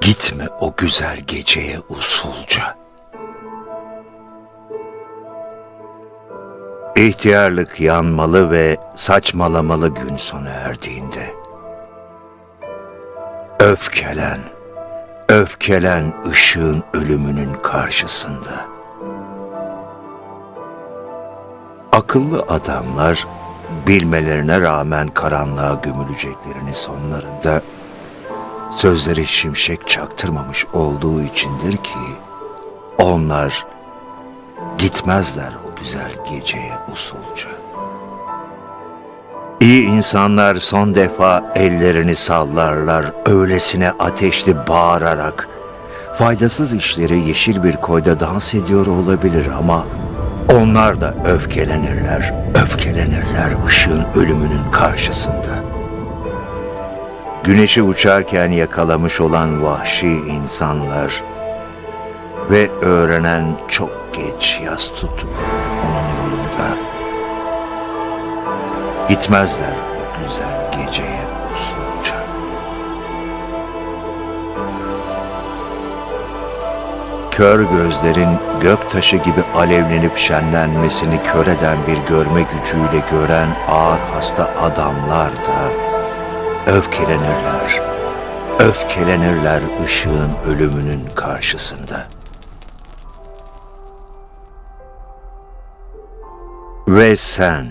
Gitme o güzel geceye usulca. İhtiyarlık yanmalı ve saçmalamalı gün sona erdiğinde. Öfkelen, öfkelen ışığın ölümünün karşısında. Akıllı adamlar bilmelerine rağmen karanlığa gömüleceklerini sonlarında sözleri şimşek çaktırmamış olduğu içindir ki onlar gitmezler o güzel geceye usulca. İyi insanlar son defa ellerini sallarlar öylesine ateşli bağırarak. Faydasız işleri yeşil bir koyda dans ediyor olabilir ama onlar da öfkelenirler, öfkelenirler ışığın ölümünün karşısında. Güneşi uçarken yakalamış olan vahşi insanlar ve öğrenen çok geç yas tuttuklarını onun yolunda gitmezler o güzel geceye usulca. Kör gözlerin göktaşı gibi alevlenip şenlenmesini kör eden bir görme gücüyle gören ağır hasta adamlar da öfkelenirler. Öfkelenirler ışığın ölümünün karşısında. Ve sen,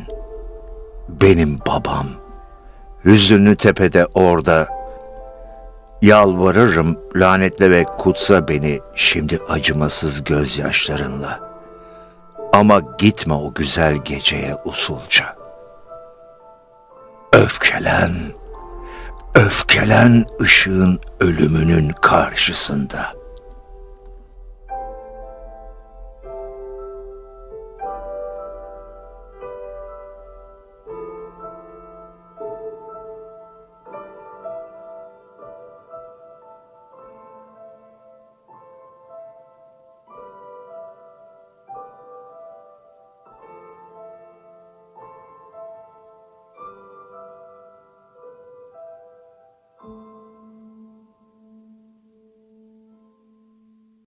benim babam, hüzünlü tepede orada, yalvarırım lanetle ve kutsa beni şimdi acımasız gözyaşlarınla. Ama gitme o güzel geceye usulca. Öfkelen, öfkelen ışığın ölümünün karşısında.